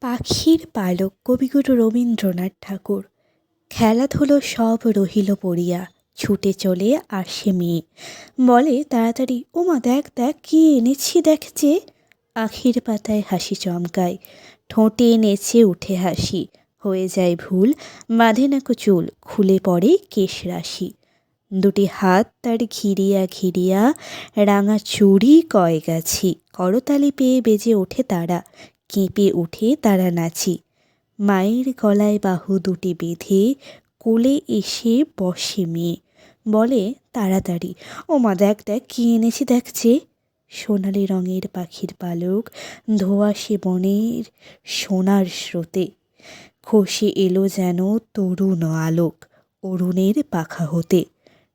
পাখির পালক কবিগুরু রবীন্দ্রনাথ ঠাকুর। খেলাধুলো সব রহিল পড়িয়া, ছুটে চলে আসে মেয়ে। বলে, তাড়াতাড়ি ওমা দেখ দেখ, কি এনেছি দেখ যে? আখির পাতায় হাসি চমকায়। ঠোঁটে নেচে উঠে হাসি। হয়ে যায় ভুল, বাঁধে নাকো চুল খুলে পড়ে কেশ রাশি। দুটি হাত তার ঘিরিয়া ঘিরিয়া, রাঙা চুড়ি কয় গাছি। করতালি পেয়ে বেজে ওঠে তারা। কেঁপে উঠে তারা নাচি মায়ের গলায় বাহু দুটি বেঁধে কোলে এসে বসে মেয়ে। বলে, তাড়াতাড়ি। ও মা, দেখ দেখ, কী এনেছি দেখছে সোনালি রঙের পাখির পালক ধোয়াশে বনের সোনার স্রোতে। খসে এলো যেন তরুণ আলোক অরুণের পাখা হতে।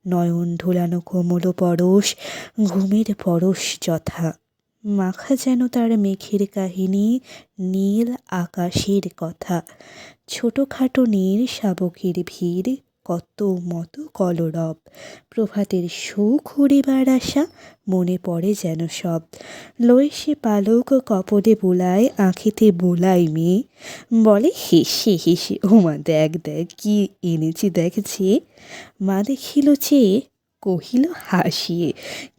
নয়ন ঢোলানো কোমল পরশ, ঘুমের পরশ যথা। মাখা যেন তার মেঘের কাহিনী, নীল আকাশের কথা। ছোটোখাটো নীল শাবকের ভিড়, কত মতো কলরব। প্রভাতের সুখ উড়িবার আশা, মনে পড়ে যেন সব। লয়ে সে পালক কপদে বোলায়, আঁখিতে বোলাই মেয়ে। বলে, হেসে হেসে ওমা দেখ দেখ, কি এনেছি, দেখছে। মা দেখিল চেয়ে কহিল, হাসিয়ে,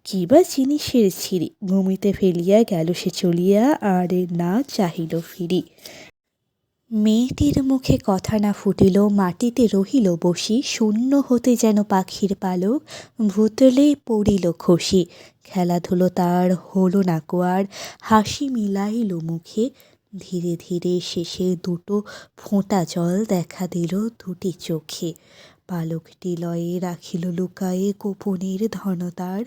কি বা জিনিসের ছিঁড়ি। ঘুমিতে ফেলিয়া গেল সে চলিয়া, আর না চাহিল ফিরি। মেয়েটির মুখে কথা না ফুটিল, মাটিতে রহিল বসি, শূন্য হতে যেন পাখির পালক, ভূতলে পড়িল খসি। খেলাধুলো তার হলো না কোয়ার, হাসি মিলাইল মুখে। ধীরে ধীরে শেষে দুটো ফোঁটা জল দেখা দিল দুটি চোখে। পালকটি লয়ে রাখিল লুকায়ে গোপনের ধনতার।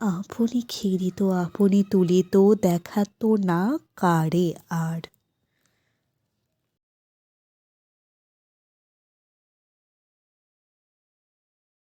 আপনি খিরিত আপনি তুলিত দেখাত না কারে আর।